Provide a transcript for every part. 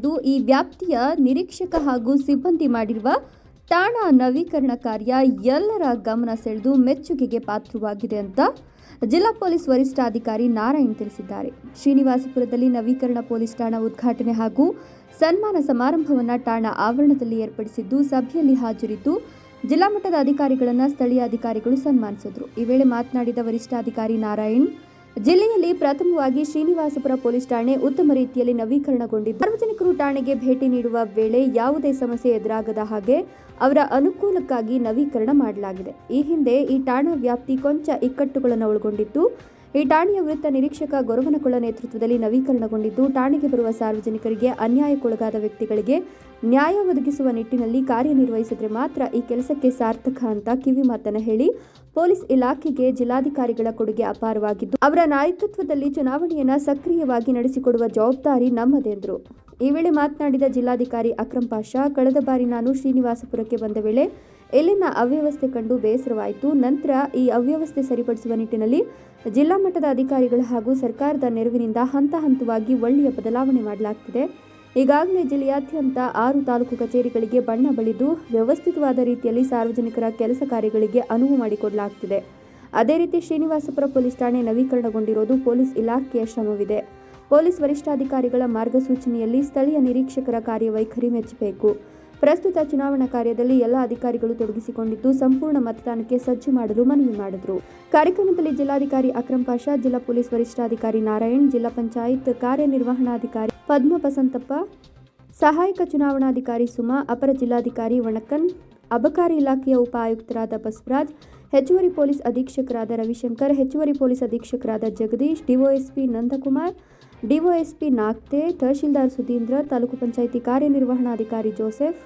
ಎಂದು ಈ ವ್ಯಾಪ್ತಿಯ ನಿರೀಕ್ಷಕ ಹಾಗೂ ಸಿಬ್ಬಂದಿ ಮಾಡಿರುವ ತಾಣ ನವೀಕರಣ ಕಾರ್ಯ ಎಲ್ಲರ ಗಮನ ಸೆಳೆದು ಮೆಚ್ಚುಗೆಗೆ ಪಾತ್ರವಾಗಿದೆ ಅಂತ ಜಿಲ್ಲಾ ಪೊಲೀಸ್ ವರಿಷ್ಠಾಧಿಕಾರಿ ನಾರಾಯಣ್ ತಿಳಿಸಿದ್ದಾರೆ. ಶ್ರೀನಿವಾಸಪುರದಲ್ಲಿ ನವೀಕರಣ ಪೊಲೀಸ್ ಠಾಣಾ ಉದ್ಘಾಟನೆ ಹಾಗೂ ಸನ್ಮಾನ ಸಮಾರಂಭವನ್ನು ಠಾಣಾ ಆವರಣದಲ್ಲಿ ಏರ್ಪಡಿಸಿದ್ದು, ಸಭೆಯಲ್ಲಿ ಹಾಜರಿದ್ದು ಜಿಲ್ಲಾ ಮಟ್ಟದ ಅಧಿಕಾರಿಗಳನ್ನು ಸ್ಥಳೀಯ ಅಧಿಕಾರಿಗಳು ಸನ್ಮಾನಿಸಿದರು. ಈ ವೇಳೆ ಮಾತನಾಡಿದ ವರಿಷ್ಠಾಧಿಕಾರಿ ನಾರಾಯಣ್ ಜಿಲ್ಲೆಯಲ್ಲಿ ಪ್ರಥಮವಾಗಿ ಶ್ರೀನಿವಾಸಪುರ ಪೊಲೀಸ್ ಠಾಣೆ ಉತ್ತಮ ರೀತಿಯಲ್ಲಿ ನವೀಕರಣಗೊಂಡಿದ್ದು, ಸಾರ್ವಜನಿಕರು ಠಾಣೆಗೆ ಭೇಟಿ ನೀಡುವ ವೇಳೆ ಯಾವುದೇ ಸಮಸ್ಯೆ ಎದುರಾಗದ ಹಾಗೆ ಅವರ ಅನುಕೂಲಕ್ಕಾಗಿ ನವೀಕರಣ ಮಾಡಲಾಗಿದೆ. ಈ ಹಿಂದೆ ಈ ಠಾಣಾ ವ್ಯಾಪ್ತಿ ಕೊಂಚ ಇಕ್ಕಟ್ಟುಗಳನ್ನು ಒಳಗೊಂಡಿದ್ದು ಈ ಠಾಣೆಯ ವೃತ್ತ ನಿರೀಕ್ಷಕ ಗೊರವನಕೊಳ ನೇತೃತ್ವದಲ್ಲಿ ನವೀಕರಣಗೊಂಡಿದ್ದು, ಠಾಣೆಗೆ ಬರುವ ಸಾರ್ವಜನಿಕರಿಗೆ ಅನ್ಯಾಯಕ್ಕೊಳಗಾದ ವ್ಯಕ್ತಿಗಳಿಗೆ ನ್ಯಾಯ ಒದಗಿಸುವ ನಿಟ್ಟಿನಲ್ಲಿ ಕಾರ್ಯನಿರ್ವಹಿಸಿದ್ರೆ ಮಾತ್ರ ಈ ಕೆಲಸಕ್ಕೆ ಸಾರ್ಥಕ ಅಂತ ಕಿವಿ ಮಾತನ್ನ ಹೇಳಿ ಪೊಲೀಸ್ ಇಲಾಖೆಗೆ ಜಿಲ್ಲಾಧಿಕಾರಿಗಳ ಕೊಡುಗೆ ಅಪಾರವಾಗಿದ್ದು, ಅವರ ನಾಯಕತ್ವದಲ್ಲಿ ಚುನಾವಣೆಯನ್ನು ಸಕ್ರಿಯವಾಗಿ ನಡೆಸಿಕೊಡುವ ಜವಾಬ್ದಾರಿ ನಮ್ಮದೆಂದರು ಈ ವೇಳೆ ಮಾತನಾಡಿದ ಜಿಲ್ಲಾಧಿಕಾರಿ ಅಕ್ರಂ ಪಾಷಾ, ಕಳೆದ ಬಾರಿ ನಾನು ಶ್ರೀನಿವಾಸಪುರಕ್ಕೆ ಬಂದ ವೇಳೆ ಇಲ್ಲಿನ ಅವ್ಯವಸ್ಥೆ ಕಂಡು ಬೇಸರವಾಯಿತು. ನಂತರ ಈ ಅವ್ಯವಸ್ಥೆ ಸರಿಪಡಿಸುವ ನಿಟ್ಟಿನಲ್ಲಿ ಜಿಲ್ಲಾ ಮಟ್ಟದ ಅಧಿಕಾರಿಗಳು ಹಾಗೂ ಸರ್ಕಾರದ ನೆರವಿನಿಂದ ಹಂತ ಹಂತವಾಗಿ ಒಳ್ಳೆಯ ಬದಲಾವಣೆ ಮಾಡಲಾಗ್ತಿದೆ. ಈಗಾಗಲೇ ಜಿಲ್ಲೆಯಾದ್ಯಂತ ಆರು ತಾಲೂಕು ಕಚೇರಿಗಳಿಗೆ ಬಣ್ಣ ಬಳಿದು ವ್ಯವಸ್ಥಿತವಾದ ರೀತಿಯಲ್ಲಿ ಸಾರ್ವಜನಿಕರ ಕೆಲಸ ಕಾರ್ಯಗಳಿಗೆ ಅನುವು ಮಾಡಿಕೊಡಲಾಗ್ತಿದೆ. ಅದೇ ರೀತಿ ಶ್ರೀನಿವಾಸಪುರ ಪೊಲೀಸ್ ಠಾಣೆ ನವೀಕರಣಗೊಂಡಿರುವುದು ಪೊಲೀಸ್ ಇಲಾಖೆಯ ಶ್ರಮವಿದೆ. ಪೊಲೀಸ್ ವರಿಷ್ಠಾಧಿಕಾರಿಗಳ ಮಾರ್ಗಸೂಚನೆಯಲ್ಲಿ ಸ್ಥಳೀಯ ನಿರೀಕ್ಷಕರ ಕಾರ್ಯವೈಖರಿ ಮೆಚ್ಚಬೇಕು ಪ್ರಸ್ತುತ ಚುನಾವಣಾ ಕಾರ್ಯದಲ್ಲಿ ಎಲ್ಲ ಅಧಿಕಾರಿಗಳು ತೊಡಗಿಸಿಕೊಂಡಿದ್ದು ಸಂಪೂರ್ಣ ಮತದಾನಕ್ಕೆ ಸಜ್ಜು ಮಾಡಲು ಮನವಿ ಮಾಡಿದರು. ಕಾರ್ಯಕ್ರಮದಲ್ಲಿ ಜಿಲ್ಲಾಧಿಕಾರಿ ಅಕ್ರಂ ಪಾಷಾ, ಜಿಲ್ಲಾ ಪೊಲೀಸ್ ವರಿಷ್ಠಾಧಿಕಾರಿ ನಾರಾಯಣ್, ಜಿಲ್ಲಾ ಪಂಚಾಯತ್ ಕಾರ್ಯನಿರ್ವಹಣಾಧಿಕಾರಿ ಪದ್ಮ ಬಸಂತಪ್ಪ ಸಹಾಯಕ ಚುನಾವಣಾಧಿಕಾರಿ ಸುಮಾ, ಅಪರ ಜಿಲ್ಲಾಧಿಕಾರಿ ವಣಕನ್ ಅಬಕಾರಿ ಇಲಾಖೆಯ ಉಪ ಆಯುಕ್ತರಾದ ಬಸವರಾಜ್ ಹೆಚ್ಚುವರಿ ಪೊಲೀಸ್ ಅಧೀಕ್ಷಕರಾದ ರವಿಶಂಕರ್, ಹೆಚ್ಚುವರಿ ಪೊಲೀಸ್ ಅಧೀಕ್ಷಕರಾದ ಜಗದೀಶ್ ಡಿಒಎಸ್ಪಿ ನಂದಕುಮಾರ್ ಡಿಒಎಸ್ಪಿ ನಾಗ್ತೆ, ತಹಶೀಲ್ದಾರ್ ಸುಧೀಂದ್ರ, ತಾಲೂಕು ಪಂಚಾಯಿತಿ ಕಾರ್ಯನಿರ್ವಹಣಾಧಿಕಾರಿ ಜೋಸೆಫ್,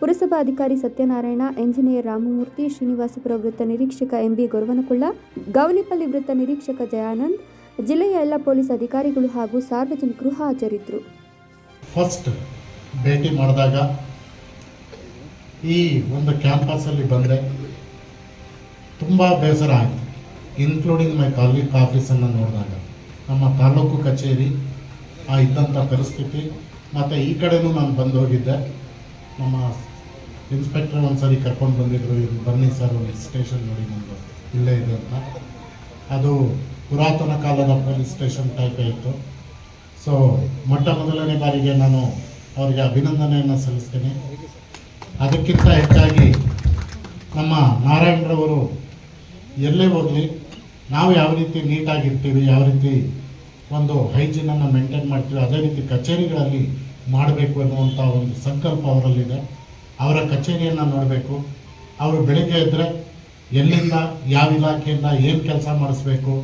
ಪುರಸಭಾ ಅಧಿಕಾರಿ ಸತ್ಯನಾರಾಯಣ, ಎಂಜಿನಿಯರ್ ರಾಮಮೂರ್ತಿ ಶ್ರೀನಿವಾಸಪುರ ವೃತ್ತ ನಿರೀಕ್ಷಕ ಎಂಬಿ ಗೊರವನಕುಳ್ಳ ಗೌನಿಪಲ್ಲಿ ವೃತ್ತ ನಿರೀಕ್ಷಕ ಜಯಾನಂದ್, ಜಿಲ್ಲೆಯ ಎಲ್ಲ ಪೊಲೀಸ್ ಅಧಿಕಾರಿಗಳು ಹಾಗೂ ಸಾರ್ವಜನಿಕರು ಹಾಜರಿದ್ದರು. ಫಸ್ಟ್ ಭೇಟಿ ಮಾಡಿದಾಗ ಈ ಒಂದು ಕ್ಯಾಂಪಸಲ್ಲಿ ಬಂದರೆ ತುಂಬ ಬೇಸರ ಆಯಿತು. ಇನ್ಕ್ಲೂಡಿಂಗ್ ಮೈ ತಾಲೂಕು ಆಫೀಸನ್ನು ನೋಡಿದಾಗ. ನಮ್ಮ ತಾಲೂಕು ಕಚೇರಿ, ಆ ಇದ್ದಂಥ ಪರಿಸ್ಥಿತಿ. ಮತ್ತು ಈ ಕಡೆನೂ ನಾನು ಬಂದು ಹೋಗಿದ್ದೆ. ನಮ್ಮ ಇನ್ಸ್ಪೆಕ್ಟರ್ ಒಂದು ಸಾರಿ ಕರ್ಕೊಂಡು ಬಂದಿದ್ದರು ಇದು ಬನ್ನಿ ಸರ್ ಒಂದು ಸ್ಟೇಷನ್ ನೋಡಿ ನಮ್ಮದು ಇಲ್ಲೇ ಇದೆ ಅಂತ. ಅದು ಪುರಾತನ ಕಾಲದ ಪೊಲೀಸ್ ಸ್ಟೇಷನ್ ಟೈಪೇ ಇತ್ತು. ಸೊ ಮೊಟ್ಟ ಮೊದಲನೇ ಬಾರಿಗೆ ನಾನು ಅವರಿಗೆ ಅಭಿನಂದನೆಯನ್ನು ಸಲ್ಲಿಸ್ತೀನಿ. ಅದಕ್ಕಿಂತ ಹೆಚ್ಚಾಗಿ ನಮ್ಮ ನಾರಾಯಣರವರು ಎಲ್ಲೇ ಹೋಗಲಿ, ನಾವು ಯಾವ ರೀತಿ ನೀಟಾಗಿರ್ತೀವಿ, ಯಾವ ರೀತಿ ಒಂದು ಹೈಜೀನನ್ನು ಮೇಂಟೈನ್ ಮಾಡ್ತೀವಿ, ಅದೇ ರೀತಿ ಕಚೇರಿಗಳಲ್ಲಿ ಮಾಡಬೇಕು ಅನ್ನುವಂಥ ಒಂದು ಸಂಕಲ್ಪ ಅವರಲ್ಲಿದೆ. ಅವರ ಕಚೇರಿಯನ್ನು ನೋಡಬೇಕು. ಅವರು ಬೆಳಿಗ್ಗೆ ಇದ್ದರೆ ಎಲ್ಲಿಂದ, ಯಾವ ಇಲಾಖೆಯಿಂದ ಏನು ಕೆಲಸ ಮಾಡಿಸ್ಬೇಕು,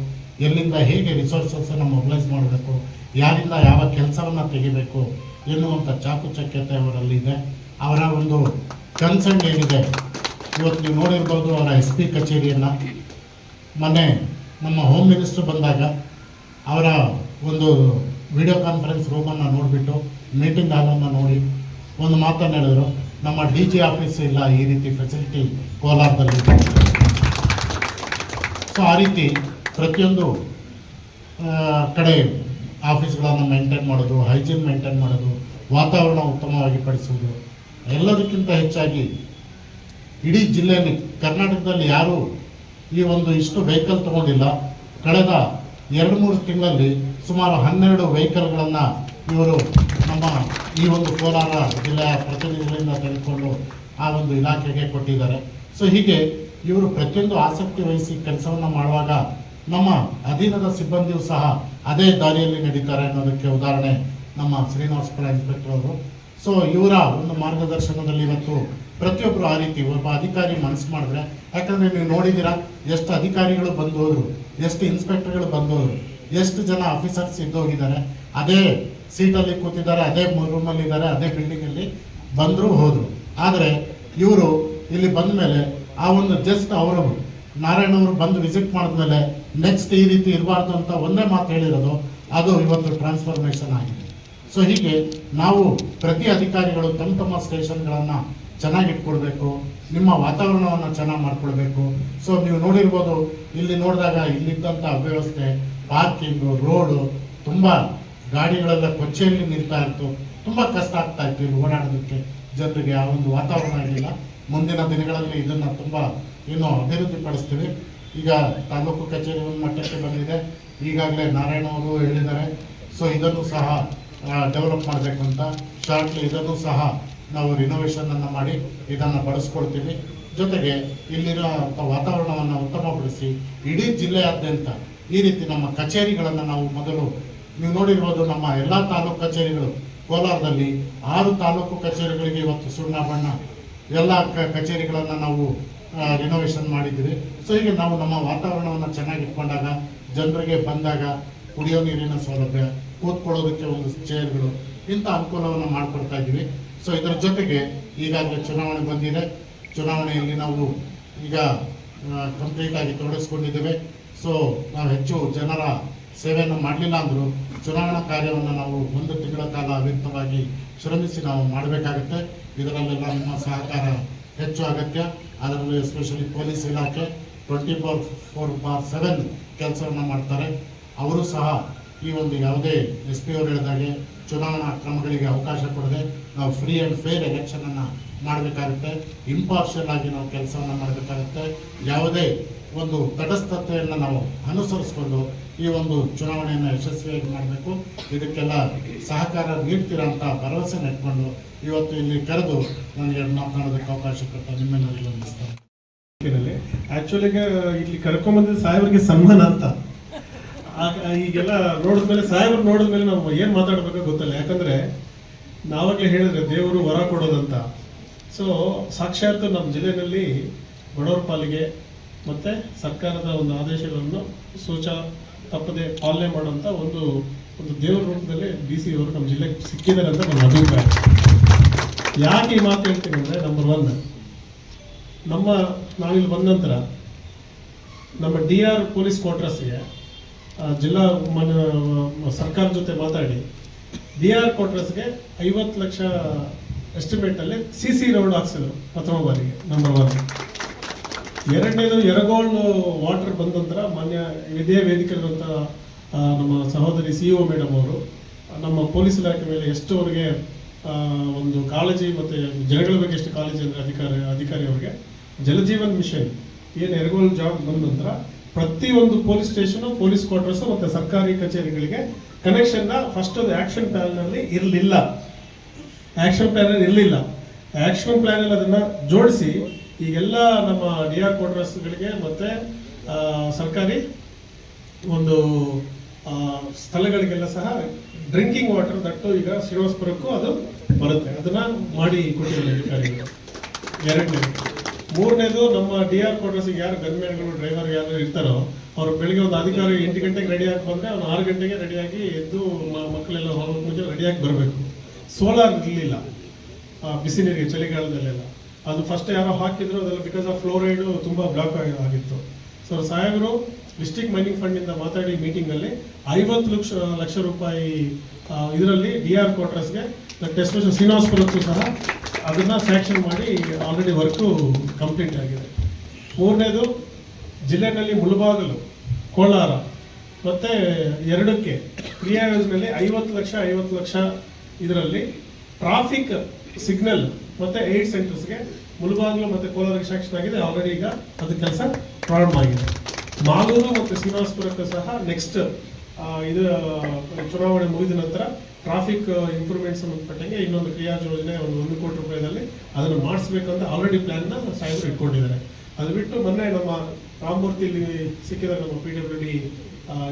ಎಲ್ಲಿಂದ ಹೇಗೆ ರಿಸೋರ್ಸಸ್ಸನ್ನು ಮೊಬಿಲೈಸ್ ಮಾಡಬೇಕು, ಯಾರಿಂದ ಯಾವ ಕೆಲಸವನ್ನು ತೆಗಿಬೇಕು ಎನ್ನುವಂಥ ಚಾಕುಚಕ್ಯತೆ ಅವರಲ್ಲಿದೆ ಅವರ ಒಂದು ಕನ್ಸರ್ನ್ ಏನಿದೆ ಇವತ್ತು ನೀವು ನೋಡಿರ್ಬೋದು ಅವರ ಎಸ್ ಪಿ ಕಚೇರಿಯನ್ನು. ಮೊನ್ನೆ ನಮ್ಮ ಹೋಮ್ ಮಿನಿಸ್ಟರ್ ಬಂದಾಗ ಅವರ ಒಂದು ವಿಡಿಯೋ ಕಾನ್ಫರೆನ್ಸ್ ರೂಮನ್ನು ನೋಡಿಬಿಟ್ಟು ಮೀಟಿಂಗ್ ಹಾಲನ್ನು ನೋಡಿ ಒಂದು ಮಾತನ್ನು ಹೇಳಿದರು. ನಮ್ಮ ಡಿ ಜಿ ಆಫೀಸ್ ಇಲ್ಲ, ಈ ರೀತಿ ಫೆಸಿಲಿಟಿ ಕೋಲಾರದಲ್ಲಿ ಸೊ ಆ ರೀತಿ ಪ್ರತಿಯೊಂದು ಕಡೆ ಆಫೀಸ್ಗಳನ್ನು ಮೇಂಟೈನ್ ಮಾಡೋದು ಹೈಜೀನ್ ಮೇಂಟೈನ್ ಮಾಡೋದು, ವಾತಾವರಣ ಉತ್ತಮವಾಗಿ ಪಡಿಸೋದು, ಎಲ್ಲದಕ್ಕಿಂತ ಹೆಚ್ಚಾಗಿ ಇಡೀ ಜಿಲ್ಲೆಯಲ್ಲಿ, ಕರ್ನಾಟಕದಲ್ಲಿ ಯಾರು ಈ ಒಂದು ಇಷ್ಟು ವೆಹಿಕಲ್ ತಗೊಂಡಿಲ್ಲ. ಕಳೆದ ಎರಡು ಮೂರು ತಿಂಗಳಲ್ಲಿ ಸುಮಾರು ಹನ್ನೆರಡು ವೆಹಿಕಲ್ಗಳನ್ನು ಇವರು ನಮ್ಮ ಈ ಒಂದು ಕೋಲಾರ ಜಿಲ್ಲೆಯ ಪ್ರತಿನಿಧಿಗಳಿಂದ ತೆಗೆದುಕೊಂಡು ಆ ಒಂದು ಇಲಾಖೆಗೆ ಕೊಟ್ಟಿದ್ದಾರೆ. ಸೊ ಹೀಗೆ ಇವರು ಪ್ರತಿಯೊಂದು ಆಸಕ್ತಿ ವಹಿಸಿ ಕೆಲಸವನ್ನು ಮಾಡುವಾಗ ನಮ್ಮ ಅಧೀನದ ಸಿಬ್ಬಂದಿಯೂ ಸಹ ಅದೇ ದಾರಿಯಲ್ಲಿ ನಡೀತಾರೆ ಅನ್ನೋದಕ್ಕೆ ಉದಾಹರಣೆ ನಮ್ಮ ಶ್ರೀನಿವಾಸಪುರ ಇನ್ಸ್ಪೆಕ್ಟರ್ ಅವರು. ಸೊ ಇವರ ಒಂದು ಮಾರ್ಗದರ್ಶನದಲ್ಲಿ ಇವತ್ತು ಪ್ರತಿಯೊಬ್ಬರು ಆ ರೀತಿ ಒಬ್ಬ ಅಧಿಕಾರಿ ಮನಸ್ಸು ಮಾಡಿದ್ರೆ, ಯಾಕಂದ್ರೆ ನೀವು ನೋಡಿದ್ದೀರಾ, ಎಷ್ಟು ಅಧಿಕಾರಿಗಳು ಬಂದು ಹೋದ್ರು ಎಷ್ಟು ಇನ್ಸ್ಪೆಕ್ಟರ್ಗಳು ಬಂದು ಎಷ್ಟು ಜನ ಆಫೀಸರ್ಸ್ ಇದ್ದೋಗಿದ್ದಾರೆ, ಅದೇ ಸೀಟಲ್ಲಿ ಕೂತಿದ್ದಾರೆ, ಅದೇ ರೂಮಲ್ಲಿ ಇದ್ದಾರೆ ಅದೇ ಬಿಲ್ಡಿಂಗಲ್ಲಿ ಬಂದರು ಹೋದರು. ಆದರೆ ಇವರು ಇಲ್ಲಿ ಬಂದ ಮೇಲೆ ಆ ಒಂದು ಜಸ್ಟ್ ಅವರು ನಾರಾಯಣ ಅವರು ಬಂದು ವಿಸಿಟ್ ಮಾಡಿದ್ಮೇಲೆ ನೆಕ್ಸ್ಟ್ ಈ ರೀತಿ ಇರಬಾರ್ದು ಅಂತ ಒಂದೇ ಮಾತು ಹೇಳಿರೋದು, ಅದು ಇವತ್ತು ಟ್ರಾನ್ಸ್ಫಾರ್ಮೇಶನ್ ಆಗಿದೆ. ಸೊ ಹೀಗೆ ನಾವು ಪ್ರತಿ ಅಧಿಕಾರಿಗಳು ತಮ್ಮ ತಮ್ಮ ಸ್ಟೇಷನ್ಗಳನ್ನು ಚೆನ್ನಾಗಿ ಇಟ್ಕೊಳ್ಬೇಕು ನಿಮ್ಮ ವಾತಾವರಣವನ್ನು ಚೆನ್ನಾಗಿ ಮಾಡ್ಕೊಳ್ಬೇಕು. ಸೊ ನೀವು ನೋಡಿರ್ಬೋದು, ಇಲ್ಲಿ ನೋಡಿದಾಗ ಇಲ್ಲಿದ್ದಂಥ ಅವ್ಯವಸ್ಥೆ ಪಾರ್ಕಿಂಗು ರೋಡು ತುಂಬ ಗಾಡಿಗಳೆಲ್ಲ ಕೊಚ್ಚೆಯಲ್ಲಿ ನಿಲ್ತಾ ಇತ್ತು. ತುಂಬ ಕಷ್ಟ ಆಗ್ತಾ ಇತ್ತು ಇಲ್ಲಿ ಓಡಾಡೋದಕ್ಕೆ. ಜನರಿಗೆ ಆ ಒಂದು ವಾತಾವರಣ ಇರಲಿಲ್ಲ. ಮುಂದಿನ ದಿನಗಳಲ್ಲಿ ಇದನ್ನು ತುಂಬ ಅಭಿವೃದ್ಧಿ ಪಡಿಸ್ತೀವಿ ಈಗ ತಾಲೂಕು ಕಚೇರಿ ಒಂದು ಮಟ್ಟಕ್ಕೆ ಬಂದಿದೆ. ಈಗಾಗಲೇ ನಾರಾಯಣ ಅವರು ಹೇಳಿದ್ದಾರೆ. ಸೊ ಇದನ್ನು ಸಹ ಡೆವಲಪ್ ಮಾಡಬೇಕು ಅಂತ. ಶಾರ್ಟ್ಲಿ ಇದನ್ನು ಸಹ ನಾವು ರಿನೋವೇಷನ್ ಅನ್ನು ಮಾಡಿ ಇದನ್ನು ಬಳಸ್ಕೊಳ್ತೀವಿ ಜೊತೆಗೆ ಇಲ್ಲಿರೋ ವಾತಾವರಣವನ್ನು ಉತ್ತಮಗೊಳಿಸಿ ಇಡೀ ಜಿಲ್ಲೆಯಾದ್ಯಂತ ಈ ರೀತಿ ನಮ್ಮ ಕಚೇರಿಗಳನ್ನು ನಾವು ಮೊದಲು ನೀವು ನೋಡಿರ್ಬೋದು ನಮ್ಮ ಎಲ್ಲ ತಾಲೂಕು ಕಚೇರಿಗಳು. ಕೋಲಾರದಲ್ಲಿ ಆರು ತಾಲೂಕು ಕಚೇರಿಗಳಿಗೆ ಇವತ್ತು ಸುಣ್ಣ ಬಣ್ಣ ಎಲ್ಲ ಕಚೇರಿಗಳನ್ನು ನಾವು ರಿನೋವೇಷನ್ ಮಾಡಿದ್ದೀವಿ. ಸೊ ಹೀಗೆ ನಾವು ನಮ್ಮ ವಾತಾವರಣವನ್ನು ಚೆನ್ನಾಗಿ ಇಟ್ಕೊಂಡಾಗ ಜನರಿಗೆ ಬಂದಾಗ ಕುಡಿಯೋ ನೀರಿನ ಸೌಲಭ್ಯ, ಕೂತ್ಕೊಳ್ಳೋದಕ್ಕೆ ಒಂದು ಚೇರ್ಗಳು ಇಂಥ ಅನುಕೂಲವನ್ನು ಮಾಡಿಕೊಡ್ತಾ ಇದ್ದೀವಿ. ಸೊ ಇದರ ಜೊತೆಗೆ ಈಗಾಗಲೇ ಚುನಾವಣೆ ಬಂದಿದೆ. ಚುನಾವಣೆಯಲ್ಲಿ ನಾವು ಈಗ ಕಂಪ್ಲೀಟ್ ಆಗಿ ತೊಡಗಿಸ್ಕೊಂಡಿದ್ದೇವೆ. ಸೊ ನಾವು ಹೆಚ್ಚು ಜನರ ಸೇವೆಯನ್ನು ಮಾಡಲಿಲ್ಲ ಅಂದರೂ ಚುನಾವಣಾ ಕಾರ್ಯವನ್ನು ನಾವು ಒಂದು ತಿಂಗಳ ಕಾಲ ವ್ಯಕ್ತವಾಗಿ ಶ್ರಮಿಸಿ ನಾವು ಮಾಡಬೇಕಾಗುತ್ತೆ. ಇದರಲ್ಲೆಲ್ಲ ನಿಮ್ಮ ಸಹಕಾರ ಹೆಚ್ಚು ಅಗತ್ಯ. ಅದರಲ್ಲೂ ಎಸ್ಪೆಷಲಿ ಪೊಲೀಸ್ ಇಲಾಖೆ twenty four four bar seven ಕೆಲಸವನ್ನು ಮಾಡ್ತಾರೆ. ಅವರು ಸಹ ಈ ಒಂದು ಯಾವುದೇ ಎಸ್ ಪಿ ಅವರು ಹೇಳಿದಾಗೆ ಚುನಾವಣಾ ಕ್ರಮಗಳಿಗೆ ಅವಕಾಶ ಕೊಡದೆ ನಾವು ಫ್ರೀ ಆ್ಯಂಡ್ ಫೇರ್ ಎಲೆಕ್ಷನನ್ನು ಮಾಡಬೇಕಾಗುತ್ತೆ ಇಂಪಾರ್ಷಿಯಲ್ ಆಗಿ ನಾವು ಕೆಲಸವನ್ನು ಮಾಡಬೇಕಾಗುತ್ತೆ. ಯಾವುದೇ ಒಂದು ತಟಸ್ಥತೆಯನ್ನು ನಾವು ಅನುಸರಿಸಿಕೊಂಡು ಈ ಒಂದು ಚುನಾವಣೆಯನ್ನು ಯಶಸ್ವಿಯಾಗಿ ಮಾಡಬೇಕು. ಇದಕ್ಕೆಲ್ಲ ಸಹಕಾರ ನೀಡ್ತೀರಾ ಅಂತ ಭರವಸೆ ನೆಟ್ಕೊಂಡು ಇವತ್ತು ಇಲ್ಲಿ ಕರೆದು ನನಗೆ ಮಾತನಾಡೋದಕ್ಕೆ ಅವಕಾಶ ಕೊಟ್ಟ ನಿಮ್ಮೆಲ್ಲರಿಗೂ ವಂದಿಸ್ತೇನೆ ಆ್ಯಕ್ಚುಲಿ ಇಲ್ಲಿ ಕರ್ಕೊಂಬಂದಿದ್ದು ಸಾಹೇಬರಿಗೆ ಸನ್ಮಾನ ಅಂತ. ಈಗೆಲ್ಲ ನೋಡಿದ್ಮೇಲೆ ಸಾಹೇಬ್ರು ನೋಡಿದ್ಮೇಲೆ ನಾವು ಏನು ಮಾತಾಡಬೇಕೋ ಗೊತ್ತಲ್ಲ. ಯಾಕಂದ್ರೆ ನಾವಾಗಲೇ ಹೇಳಿದ್ರೆ ದೇವರು ವರ ಕೊಡೋದಂತ. ಸೊ ಸಾಕ್ಷಾತ್ ನಮ್ಮ ಜಿಲ್ಲೆಯಲ್ಲಿ ಬಡವರ ಪಾಲಿಗೆ ಮತ್ತೆ ಸರ್ಕಾರದ ಒಂದು ಆದೇಶಗಳನ್ನು ಸೂಚ ತಪ್ಪದೆ ಪಾಲನೆ ಮಾಡುವಂತ ಒಂದು ಒಂದು ದೇವರ ರೂಪದಲ್ಲಿ ಡಿ ಸಿ ಅವರು ನಮ್ಮ ಜಿಲ್ಲೆಗೆ ಸಿಕ್ಕಿದ್ದಾರೆ ಅಂತ ನನ್ನ ಅಭಿಪ್ರಾಯ. ಯಾಕೆ ಈ ಮಾತು ಹೇಳ್ತೀನಿ ಅಂದ್ರೆ ನಂಬರ್ ಒನ್ ನಮ್ಮ ನಾವಿಲ್ಲಿ ಬಂದ ನಂತರ ನಮ್ಮ ಡಿ ಆರ್ ಪೊಲೀಸ್ ಕ್ವಾರ್ಟರ್ಸ್ಗೆ ಜಿಲ್ಲಾ ಮನ ಸರ್ಕಾರ ಜೊತೆ ಮಾತಾಡಿ ಡಿ ಆರ್ ಕ್ವಾರ್ಟರ್ಸ್ಗೆ ಐವತ್ತು ಲಕ್ಷ ಎಸ್ಟಿಮೇಟ್ ಅಲ್ಲಿ ಸಿ ಸಿ ರೋಡ್ ಹಾಕ್ಸಿದ್ರು ಪ್ರಥಮ ಬಾರಿಗೆ ನಂಬರ್ ಒನ್ ಎರಡನೇದು ಎರಗೋಳ್ ವಾಟರ್ ಬಂದ ನಂತರ ಮಾನ್ಯ ಇದೇ ಆ, ನಮ್ಮ ಸಹೋದರಿ ಸಿ ಒ ಮೇಡಮ್ ಅವರು ನಮ್ಮ ಪೊಲೀಸ್ ಇಲಾಖೆ ಮೇಲೆ ಎಷ್ಟು ಅವರಿಗೆ ಆ, ಒಂದು ಕಾಳಜಿ ಮತ್ತೆ ಜನಗಳ ಬಗ್ಗೆ ಎಷ್ಟು ಕಾಳಜಿ ಅಂದ್ರೆ ಅಧಿಕಾರಿ ಅಧಿಕಾರಿ ಅವರಿಗೆ ಜಲಜೀವನ್ ಮಿಷನ್ ಏನು ಎರಗೋಲ್ ಜಾಬ್ ಬಂದ ನಂತರ ಪ್ರತಿಯೊಂದು ಪೊಲೀಸ್ ಸ್ಟೇಷನ್ ಪೊಲೀಸ್ ಕ್ವಾರ್ಟರ್ಸ್ ಮತ್ತೆ ಸರ್ಕಾರಿ ಕಚೇರಿಗಳಿಗೆ ಕನೆಕ್ಷನ್ ಫಸ್ಟ್ ಆಕ್ಷನ್ ಪ್ಲಾನ್ನಲ್ಲಿ ಇರಲಿಲ್ಲ. ಆಕ್ಷನ್ ಪ್ಲಾನ್ ಇರಲಿಲ್ಲ. ಆಕ್ಷನ್ ಪ್ಲಾನ್ ಅಲ್ಲಿ ಅದನ್ನ ಜೋಡಿಸಿ ಈಗೆಲ್ಲ ನಮ್ಮ ಡಿ ಆರ್ ಕ್ವಾರ್ಟರ್ಸ್ಗಳಿಗೆ ಮತ್ತೆ ಸರ್ಕಾರಿ ಒಂದು ಸ್ಥಳಗಳಿಗೆಲ್ಲ ಸಹ ಡ್ರಿಂಕಿಂಗ್ ವಾಟರ್ ದಟ್ಟು ಈಗ ಶ್ರೀನಿವಾಸಪುರಕ್ಕೂ ಅದು ಬರುತ್ತೆ. ಅದನ್ನ ಮಾಡಿ ಕೊಟ್ಟಿದ್ದಾರೆ ಅಧಿಕಾರಿಗಳು. ಎರಡನೇದು. ಮೂರನೇದು ನಮ್ಮ ಡಿ ಆರ್ ಕ್ವಾರ್ಟರ್ಸ್ಗೆ ಯಾರು ಗನ್ಮ್ಯಾನ್ಗಳು ಡ್ರೈವರ್ ಯಾರು ಇರ್ತಾರೋ ಅವ್ರು ಬೆಳಿಗ್ಗೆ ಒಂದು ಅಧಿಕಾರಿ ಎಂಟು ಗಂಟೆಗೆ ರೆಡಿ ಆಗಿ ಬಂದ್ರೆ ಅವ್ನು ಆರು ಗಂಟೆಗೆ ರೆಡಿಯಾಗಿ ಎದ್ದು ಮಕ್ಕಳೆಲ್ಲ ಹೋಗೋಕೆ ಮುಂಚೆ ರೆಡಿಯಾಗಿ ಬರಬೇಕು. ಸೋಲಾರ್ ಇರಲಿಲ್ಲ. ಬಿಸಿ ನೀರಿಗೆ, ಚಳಿಗಾಲದಲ್ಲೆಲ್ಲ. ಅದು ಫಸ್ಟ್ ಯಾರೋ ಹಾಕಿದ್ರು, ಅದೆಲ್ಲ ಬಿಕಾಸ್ ಆಫ್ ಫ್ಲೋರೈಡ್ ತುಂಬ ಬ್ಲಾಕ್ ಆಗಿತ್ತು. ಸೊ ಸಾಹೇಬರು ಡಿಸ್ಟಿಕ್ ಮೈನಿಂಗ್ ಫಂಡ್ ಇಂದ ಮಾತಾಡಿ ಮೀಟಿಂಗ್ ಅಲ್ಲಿ ಐವತ್ತು ಲಕ್ಷ ಲಕ್ಷ ರೂಪಾಯಿ ಇದರಲ್ಲಿ ಡಿ ಆರ್ ಕ್ವಾರ್ಟರ್ಸ್ಗೆ ಎಸ್ಪೆಷಲ್ ಶ್ರೀನಿವಾಸ್ಪುರಕ್ಕೂ ಸಹ ಅದನ್ನ ಸ್ಯಾಂಕ್ಷನ್ ಮಾಡಿ ಆಲ್ರೆಡಿ ವರ್ಕು ಕಂಪ್ಲೀಟ್ ಆಗಿದೆ. ಮೂರನೇದು ಜಿಲ್ಲೆನಲ್ಲಿ ಮುಳುಬಾಗಲು ಕೋಲಾರ. ಮತ್ತೆ ಎರಡಕ್ಕೆ ಕ್ರಿಯಾ ಯೋಜನೆಯಲ್ಲಿ ಐವತ್ತು ಲಕ್ಷ ಐವತ್ತು ಲಕ್ಷ ಇದರಲ್ಲಿ ಟ್ರಾಫಿಕ್ ಸಿಗ್ನಲ್ ಮತ್ತೆ ಏಡ್ ಸೆಂಟರ್ಸ್ಗೆ ಮುಲ್ಬಾಗ್ಲು ಮತ್ತೆ ಕೋಲಾರಕ್ಕೆ ಶಾಂಕ್ಷನ್ ಆಗಿದೆ. ಆಲ್ರೆಡಿ ಈಗ ಅದು ಕೆಲಸ ಪ್ರಾರಂಭ ಆಗಿದೆ. ಮಾಗೂರು ಮತ್ತು ಶ್ರೀನಿವಾಸ್ಪುರಕ್ಕೆ ಸಹ ನೆಕ್ಸ್ಟ್ ಇದು ಚುನಾವಣೆ ಮುಗಿದ ನಂತರ ಟ್ರಾಫಿಕ್ ಇಂಪ್ರೂವ್ಮೆಂಟ್ ಸಂಬಂಧಪಟ್ಟಂಗೆ ಇನ್ನೊಂದು ಕ್ರಿಯಾ ಯೋಜನೆ ಒಂದು ಒಂದು ಕೋಟಿ ರೂಪಾಯಿದಲ್ಲಿ ಅದನ್ನು ಮಾಡಿಸ್ಬೇಕಂತ ಆಲ್ರೆಡಿ ಪ್ಲಾನ್ನ ಸಾಹೇಬರು ಇಟ್ಕೊಂಡಿದ್ದಾರೆ. ಅದು ಬಿಟ್ಟು ಮೊನ್ನೆ ನಮ್ಮ ರಾಮಮೂರ್ತಿ ಇಲ್ಲಿ ಸಿಕ್ಕಿದ ನಮ್ಮ ಪಿ ಡಬ್ಲ್ಯೂ ಡಿ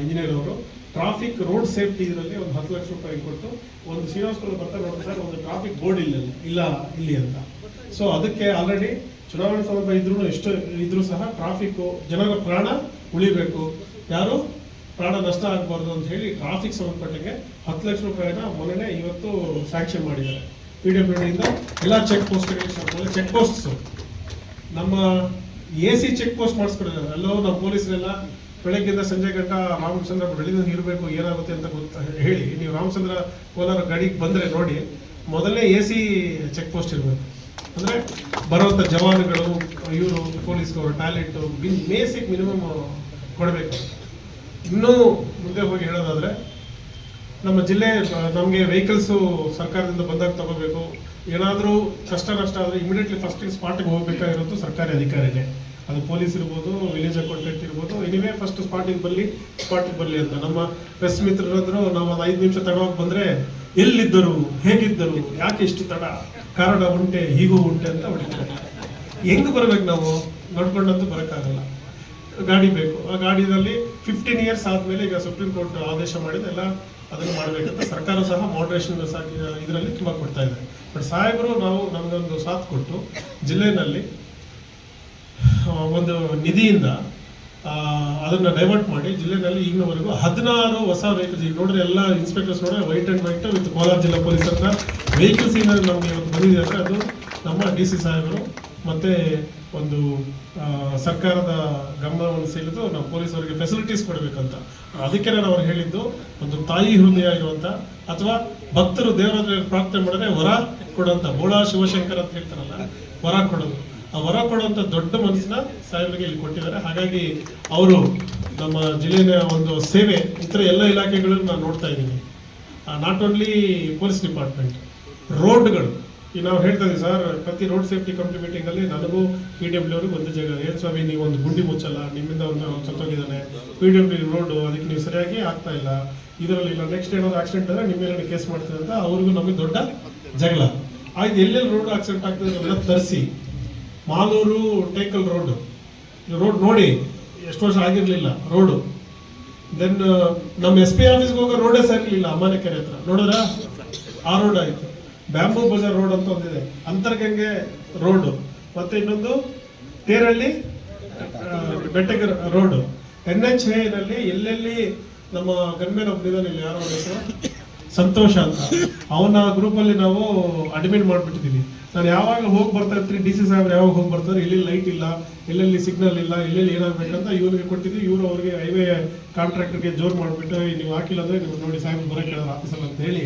ಇಂಜಿನಿಯರ್ ಅವರು ಟ್ರಾಫಿಕ್ ರೋಡ್ ಸೇಫ್ಟಿ ಇದರಲ್ಲಿ ಒಂದು ಹತ್ತು ಲಕ್ಷ ರೂಪಾಯಿ ಕೊಟ್ಟು ಒಂದು ಶ್ರೀನಿವಾಸಪುರ ಬರ್ತಾ ನೋಡಿದ್ರೆ ಸರ್, ಒಂದು ಟ್ರಾಫಿಕ್ ಬೋರ್ಡ್ ಇಲ್ಲ ಇಲ್ಲ ಇಲ್ಲಿ ಅಂತ. ಸೊ ಅದಕ್ಕೆ ಆಲ್ರೆಡಿ ಚುನಾವಣಾ ಸೌಲಭ್ಯ ಇದ್ರೂ ಎಷ್ಟು ಇದ್ರೂ ಸಹ ಟ್ರಾಫಿಕ್ ಜನರ ಪ್ರಾಣ ಉಳಿಬೇಕು. ಯಾರು? ಪ್ರಾಣ ನಷ್ಟ ಆಗಬಾರ್ದು ಅಂತ ಹೇಳಿ ಟ್ರಾಫಿಕ್ ಸಂಬಂಧಪಟ್ಟಿಗೆ ಹತ್ತು ಲಕ್ಷ ರೂಪಾಯಿನ ಮೊನ್ನೆ ಇವತ್ತು ಸ್ಯಾಂಕ್ಷನ್ ಮಾಡಿದ್ದಾರೆ. ಪಿ ಡಬ್ಲ್ಯೂ ಡಿಯಿಂದ ಎಲ್ಲ ಚೆಕ್ ಪೋಸ್ಟ್ಗಳಿಗೆ ಚೆಕ್ ಪೋಸ್ಟ್ ನಮ್ಮ ಎ ಸಿ ಚೆಕ್ ಪೋಸ್ಟ್ ಮಾಡಿಸ್ಕೊಡೋದು ಎಲ್ಲೋ ನಾವು ಪೊಲೀಸರೆಲ್ಲ ಬೆಳಗ್ಗೆಯಿಂದ ಸಂಜೆ ಗಂಟ ರಾಮಚಂದ್ರ ಬೆಳಿಗ್ಗೆ ಇರಬೇಕು ಏನಾಗುತ್ತೆ ಅಂತ ಗೊತ್ತ ಹೇಳಿ, ನೀವು ರಾಮಚಂದ್ರ ಕೋಲಾರ ಗಾಡಿಗೆ ಬಂದರೆ ನೋಡಿ ಮೊದಲನೇ ಎ ಸಿ ಚೆಕ್ ಪೋಸ್ಟ್ ಇರಬೇಕು. ಅಂದರೆ ಬರುವಂಥ ಜವಾನುಗಳು, ಇವರು ಪೊಲೀಸ್ನವರು ಟ್ಯಾಲೆಂಟ್ ಬೇಸಿಕ್ ಮಿನಿಮಮ್ ಕೊಡಬೇಕು. ಇನ್ನೂ ಮುಂದೆ ಹೋಗಿ ಹೇಳೋದಾದರೆ, ನಮ್ಮ ಜಿಲ್ಲೆ, ನಮಗೆ ವೆಹಿಕಲ್ಸು ಸರ್ಕಾರದಿಂದ ಬಂದಾಗ ತಗೋಬೇಕು. ಏನಾದರೂ ಕಷ್ಟ ನಷ್ಟ ಆದರೆ ಇಮಿಡಿಯೇಟ್ಲಿ ಫಸ್ಟಿಗೆ ಸ್ಪಾಟಿಗೆ ಹೋಗಬೇಕಾಗಿರೋದು ಸರ್ಕಾರಿ ಅಧಿಕಾರಿನೇ. ಅದು ಪೊಲೀಸ್ ಇರ್ಬೋದು ವಿಲೇಜ್ ಅಕೌಂಟೆಂಟ್ ಇರ್ಬೋದು ಎನಿವೇ ಫಸ್ಟ್ ಸ್ಪಾಟಿಗೆ ಬರಲಿ ಸ್ಪಾಟಿಗೆ ಬರಲಿ ಅಂತ. ನಮ್ಮ ಪ್ರೆಸ್ ಮಿತ್ರರಾದ್ರು ನಾವು ಅದು ಐದು ನಿಮಿಷ ತಡವಾಗಿ ಬಂದರೆ ಎಲ್ಲಿದ್ದರು ಹೇಗಿದ್ದರು ಯಾಕೆ ಇಷ್ಟು ತಡ? ಕಾರಣ ಉಂಟೆ ಹೀಗೂ ಉಂಟೆ ಅಂತ ಹೊಡಿತಾರೆ. ಹೆಂಗ್ ಬರ್ಬೇಕು ನಾವು? ನೋಡ್ಕೊಂಡಂತೂ ಬರೋಕ್ಕಾಗಲ್ಲ. ಗಾಡಿ ಬೇಕು. ಆ ಗಾಡಿನಲ್ಲಿ ಫಿಫ್ಟೀನ್ ಇಯರ್ಸ್ ಆದಮೇಲೆ ಈಗ ಸುಪ್ರೀಂ ಕೋರ್ಟ್ ಆದೇಶ ಮಾಡಿದೆ ಎಲ್ಲ ಅದನ್ನು ಮಾಡಬೇಕಂತ ಸರ್ಕಾರ ಸಹ ಮಾಡ್ರೇಷನ್ ಇದರಲ್ಲಿ ತುಂಬಾ ಕೊಡ್ತಾ ಇದೆ. ಬಟ್ ಸಾಹೇಬರು ನಾವು ನಮಗೊಂದು ಸಾಥ್ ಕೊಟ್ಟು ಜಿಲ್ಲೆನಲ್ಲಿ ಆ, ಒಂದು ನಿಧಿಯಿಂದ ಅದನ್ನು ಡೈವರ್ಟ್ ಮಾಡಿ ಜಿಲ್ಲೆಯಲ್ಲಿ ಈಗಿನವರೆಗೂ ಹದಿನಾರು ಹೊಸ ವೆಹಿಕಲ್ಸ್ ಈಗ ನೋಡಿದ್ರೆ ಎಲ್ಲ ಇನ್ಸ್ಪೆಕ್ಟರ್ಸ್ ನೋಡಿದ್ರೆ white and white with Kolar ಜಿಲ್ಲಾ ಪೊಲೀಸ್ ಅಂತ ವೆಹಿಕಲ್ಸ್ ಏನಾದರೂ ನಮಗೆ ಇವತ್ತು ಬಂದಿದೆ ಅಂದರೆ ಅದು ನಮ್ಮ ಡಿ ಸಿ ಸಾಹೇಬರು ಮತ್ತು ಒಂದು ಸರ್ಕಾರದ ಗಮನವನ್ನು ಸೆಳೆದು ನಾವು ಪೊಲೀಸರಿಗೆ ಫೆಸಿಲಿಟೀಸ್ ಕೊಡಬೇಕಂತ. ಅದಕ್ಕೆ ನಾನು ಅವ್ರು ಹೇಳಿದ್ದು ಒಂದು ತಾಯಿ ಹೃದಯ ಇರುವಂತ ಅಥವಾ ಭಕ್ತರು ದೇವರ ಪ್ರಾರ್ಥನೆ ಮಾಡಿದ್ರೆ ವರ ಕೊಡುವಂಥ ಬೋಳಾ ಶಿವಶಂಕರ್ ಅಂತ ಹೇಳ್ತಾರಲ್ಲ, ವರ ಕೊಡೋದು. ಆ ವರ ಕೊಡುವಂತ ದೊಡ್ಡ ಮನಸ್ಸನ್ನ ಸಾಹೇಬರಿಗೆ ಇಲ್ಲಿ ಕೊಟ್ಟಿದ್ದಾರೆ. ಹಾಗಾಗಿ ಅವರು ನಮ್ಮ ಜಿಲ್ಲೆಯ ಒಂದು ಸೇವೆ, ಇತರ ಎಲ್ಲ ಇಲಾಖೆಗಳನ್ನು ನಾನು ನೋಡ್ತಾ ಇದ್ದೀನಿ. ನಾಟ್ ಓನ್ಲಿ ಪೊಲೀಸ್ ಡಿಪಾರ್ಟ್ಮೆಂಟ್ ರೋಡ್ಗಳು ಈಗ ನಾವು ಹೇಳ್ತಾ ಇದ್ದೀವಿ ಸರ್ ಪ್ರತಿ ರೋಡ್ ಸೇಫ್ಟಿ ಕಮಿಟಿ ಮೀಟಿಂಗ್ ಅಲ್ಲಿ ನನಗೂ ಪಿ ಡಬ್ಲ್ಯೂ ಅವ್ರಿಗೆ ಒಂದು ಜಾಗ ಏನ್ ಸ್ವಾಮಿ, ನೀವು ಒಂದು ಗುಂಡಿ ಮುಚ್ಚಲ್ಲ, ನಿಮ್ಮಿಂದ ಒಂದು ಸತ್ತೋಗಿದ್ದಾನೆ. ಪಿ ಡಬ್ಲ್ಯೂ ರೋಡ್ ಅದಕ್ಕೆ ನೀವು ಸರಿಯಾಗಿ ಆಗ್ತಾ ಇಲ್ಲ. ಇದರಲ್ಲಿ ಇಲ್ಲ ನೆಕ್ಸ್ಟ್ ಏನಾದ್ರು ಆಕ್ಸಿಡೆಂಟ್ ಆದರೆ ನಿಮ್ಮ ಮೇಲೆ ಕೇಸ್ ಮಾಡ್ತೀರಂತ ಅವ್ರಿಗೂ ನಮಗೆ ದೊಡ್ಡ ಜಗಳ. ಆಯ್ತು, ಎಲ್ಲೆಲ್ಲಿ ರೋಡ್ ಆಕ್ಸಿಡೆಂಟ್ ಆಗ್ತದೆ ತರಿಸಿ. ಮಾಲೂರು ಟೇಕಲ್ ರೋಡ್. ರೋಡ್ ನೋಡಿ ಎಷ್ಟು ವರ್ಷ ಆಗಿರಲಿಲ್ಲ ರೋಡು. ದೆನ್ ನಮ್ಮ ಎಸ್ ಪಿ ಆಫೀಸ್ಗೆ ಹೋಗೋ ರೋಡೇ ಸರಿಲಿಲ್ಲ ಅಮಾನಕೆರೆ ಹತ್ರ. ನೋಡಿದ್ರ? ಆ ರೋಡ್ ಆಯಿತು. ಬ್ಯಾಂಬೂ ಬಜಾರ್ ರೋಡ್ ಅಂತ ಒಂದಿದೆ. ಅಂತರ್ಗಂಗೆ ರೋಡ್. ಮತ್ತೆ ಇನ್ನೊಂದು ತೇರಳ್ಳಿ ಆ, ರೋಡು. ಎನ್ ಎಚ್ನಲ್ಲಿ ಎಲ್ಲೆಲ್ಲಿ ನಮ್ಮ ಗನ್ಮೇನ್ ಒಬ್ಬನಿದ್ದಾನೆ ಇಲ್ಲಿ ಯಾರೋ ಹೆಸರು? ಸಂತೋಷ ಅಂತ. ಅವನ ಗ್ರೂಪ್ ಅಲ್ಲಿ ನಾವು ಅಡ್ಮಿಟ್ ಮಾಡ್ಬಿಟ್ಟಿದೀವಿ. ನಾನು ಯಾವಾಗ ಹೋಗಿ ಬರ್ತಾ ಇರ್ತೀನಿ ಡಿ ಸಿ ಸಾಹೇಬ್ರು ಯಾವಾಗ ಹೋಗಿ ಬರ್ತಾರೆ ಇಲ್ಲಿ ಲೈಟ್ ಇಲ್ಲ, ಎಲ್ಲೆಲ್ಲಿ ಸಿಗ್ನಲ್ ಇಲ್ಲ, ಎಲ್ಲೆಲ್ಲಿ ಏನಾಗಬೇಕಂತ ಇವ್ರಿಗೆ ಕೊಟ್ಟಿದ್ದು ಇವರು ಅವ್ರಿಗೆ ಹೈವೇ ಕಾಂಟ್ರಾಕ್ಟರ್ಗೆ ಜೋರ್ ಮಾಡಿಬಿಟ್ಟು ನೀವು ಹಾಕಿಲ್ಲ ಅಂದರೆ ನೀವು ನೋಡಿ ಸಾಹೇಬ್ ಬರೋ ಕೇಳೋ ಆಫೀಸಲ್ಲಿ ಅಂತ ಹೇಳಿ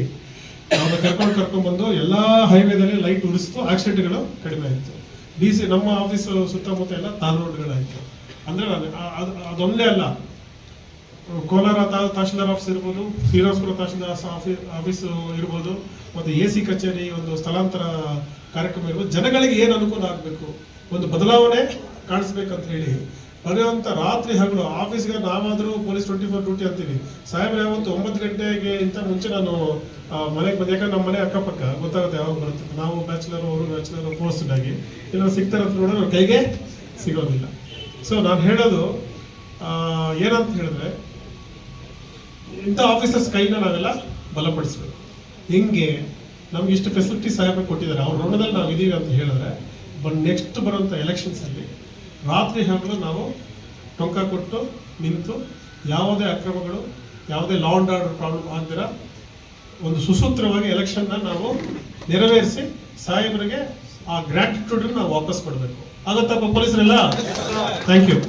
ಅವ್ರನ್ನ ಕರ್ಕೊಂಡು ಕರ್ಕೊಂಡು ಬಂದು ಎಲ್ಲಾ ಹೈವೇದಲ್ಲಿ ಲೈಟ್ ಉಡಿಸ್ತು ಆಕ್ಸಿಡೆಂಟ್ಗಳು ಕಡಿಮೆ ಆಯಿತು. ಡಿ ಸಿ, ನಮ್ಮ ಆಫೀಸ್ ಸುತ್ತಮುತ್ತ ಎಲ್ಲ ತಾರ್ ರೋಡ್ಗಳಾಯಿತು. ಅಂದರೆ ನಾನು ಅದು- ಅದೊಂದೇ ಅಲ್ಲ. ಕೋಲಾರ ತಹಶೀಲ್ದಾರ್ ಆಫೀಸ್ ಇರ್ಬೋದು ಶ್ರೀನಿವಾಸಪುರ ತಹಶೀಲ್ದಾರ್ ಆಫೀಸ್ ಆಫೀಸು ಇರ್ಬೋದು ಮತ್ತೆ ಎ ಸಿ ಕಚೇರಿ, ಒಂದು ಸ್ಥಳಾಂತರ ಕಾರ್ಯಕ್ರಮ ಇರ್ಬೋದು, ಜನಗಳಿಗೆ ಏನು ಅನುಕೂಲ ಆಗಬೇಕು? ಒಂದು ಬದಲಾವಣೆ ಕಾಣಿಸ್ಬೇಕಂತ ಹೇಳಿ. ಬರೆಯುವಂತ ರಾತ್ರಿ ಹಗಲು, ಆಫೀಸ್ಗೆ ನಾವಾದರೂ ಪೊಲೀಸ್ ಟ್ವೆಂಟಿ ಫೋರ್ ಡ್ಯೂಟಿ ಅಂತೀವಿ. ಸಾಹೇಬ್ರು, ಯಾವತ್ತು ಒಂಬತ್ತು ಗಂಟೆಗೆ ಇಂತ ಮುಂಚೆ ನಾನು ಮನೆಗೆ ಬಂದು. ಯಾಕಂದ್ರೆ ನಮ್ಮ ಮನೆ ಅಕ್ಕಪಕ್ಕ, ಗೊತ್ತಾಗುತ್ತೆ ಯಾವಾಗ ಬರುತ್ತೆ. ನಾವು ಬ್ಯಾಚುಲರ್, ಅವರು ಬ್ಯಾಚುಲರ್, ಪೋಸ್ಟೆಡ್ ಆಗಿ. ಇಲ್ಲ, ಸಿಗ್ತಾರೆ ಅಂತ ಕೈಗೆ ಸಿಗೋದಿಲ್ಲ. ಸೊ ನಾನು ಹೇಳೋದು ಏನಂತ ಹೇಳಿದ್ರೆ, ಇಂಥ ಆಫೀಸರ್ಸ್ ಕೈನ ನಾವೆಲ್ಲ ಬಲಪಡಿಸ್ಬೇಕು. ಹಿಂಗೆ ನಮ್ಗೆ ಇಷ್ಟು ಫೆಸಿಲಿಟಿ ಸಾಹೇಬ್ ಕೊಟ್ಟಿದ್ದಾರೆ. ಅವ್ರ ಋಣದಲ್ಲಿ ನಾವು ಇದೀವಿ ಅಂತ ಹೇಳಿದ್ರೆ ಬಟ್ ನೆಕ್ಸ್ಟ್ ಬರುವಂಥ ಎಲೆಕ್ಷನ್ಸಲ್ಲಿ ರಾತ್ರಿ ಹಗಲು ನಾವು ಟೊಂಕ ಕೊಟ್ಟು ನಿಂತು ಯಾವುದೇ ಅಕ್ರಮಗಳು, ಯಾವುದೇ ಲಾ ಅಂಡ್ ಆರ್ಡರ್ ಪ್ರಾಬ್ಲಮ್ ಆಗ್ದಿರ ಒಂದು ಸುಸೂತ್ರವಾಗಿ ಎಲೆಕ್ಷನ್ನ ನಾವು ನೆರವೇರಿಸಿ ಸಾಹೇಬರಿಗೆ ಆ ಗ್ರಾಟಿಟ್ಯೂಡ್ ನಾವು ವಾಪಸ್ ಕೊಡಬೇಕು. ಆಗತ್ತಪ್ಪ ಪೊಲೀಸರೆಲ್ಲ? Thank you